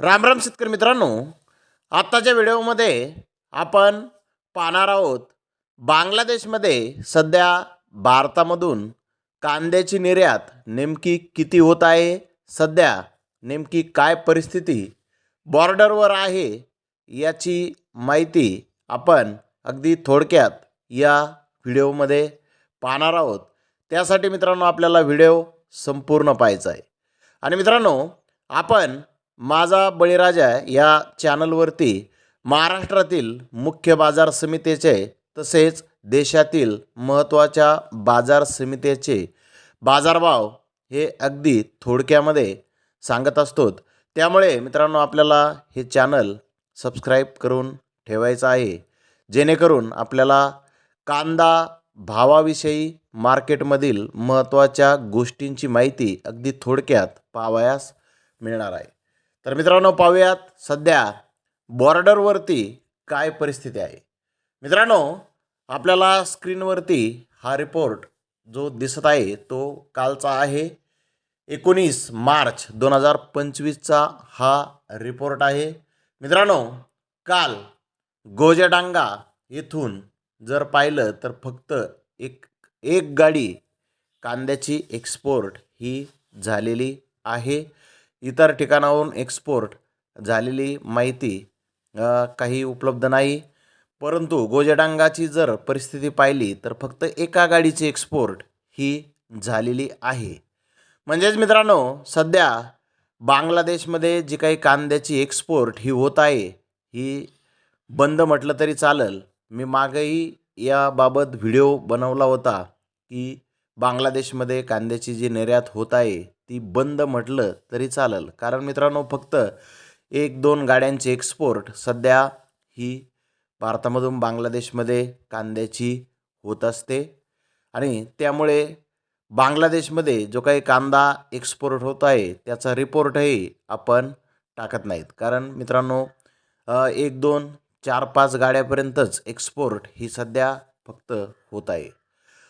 राम राम शेतकरी मित्रांनो आत्ताच्या व्हिडिओमध्ये आपण पाहणार आहोत बांगलादेशमध्ये सध्या भारतामधून कांद्याची निर्यात नेमकी किती होत आहे सध्या नेमकी काय परिस्थिती बॉर्डरवर आहे याची माहिती आपण अगदी थोडक्यात या व्हिडिओमध्ये पाहणार आहोत. त्यासाठी मित्रांनो आपल्याला व्हिडिओ संपूर्ण पाहायचा आहे. आणि मित्रांनो आपण माझा बळीराजा या चॅनलवरती महाराष्ट्रातील मुख्य बाजार समितीचे तसेच देशातील महत्त्वाच्या बाजार समितीचे बाजारभाव हे अगदी थोडक्यामध्ये सांगत असतो त्यामुळे मित्रांनो आपल्याला हे चॅनल सबस्क्राईब करून ठेवायचं आहे. जेणेकरून आपल्याला कांदा भावाविषयी मार्केटमधील महत्त्वाच्या गोष्टींची माहिती अगदी थोडक्यात पाहावयास मिळणार आहे. तर मित्रांनो पाहूयात सध्या बॉर्डरवरती काय परिस्थिती आहे. मित्रांनो आपल्याला स्क्रीनवरती हा रिपोर्ट जो दिसत आहे तो कालचा आहे. एकोणीस मार्च दोन हजार पंचवीसचा हा रिपोर्ट आहे. मित्रांनो काल गोजेडांगा येथून जर पाहिलं तर फक्त एक एक गाडी कांद्याची एक्सपोर्ट ही झालेली आहे. इतर ठिकाणाहून एक्सपोर्ट झालेली माहिती काही उपलब्ध नाही. परंतु गोजडांगाची जर परिस्थिती पाहिली तर फक्त एका गाडीची एक्सपोर्ट ही झालेली आहे. म्हणजेच मित्रांनो सध्या बांगलादेशमध्ये जी काही कांद्याची एक्सपोर्ट ही होत आहे ही बंद म्हटलं तरी चालेल. मी मागेही याबाबत व्हिडिओ बनवला होता की बांगलादेशमध्ये कांद्याची जी निर्यात होत आहे ती बंद म्हटलं तरी चालेल. कारण मित्रांनो फक्त एक दोन गाड्यांची एक्सपोर्ट सध्या ही भारतामधून बांगलादेशमध्ये कांद्याची होत असते. आणि त्यामुळे बांगलादेशमध्ये जो काही कांदा एक्सपोर्ट होत आहे त्याचा रिपोर्टही आपण टाकत नाहीत. कारण मित्रांनो एक दोन चार पाच गाड्यापर्यंतच एक्सपोर्ट ही सध्या फक्त होत आहे.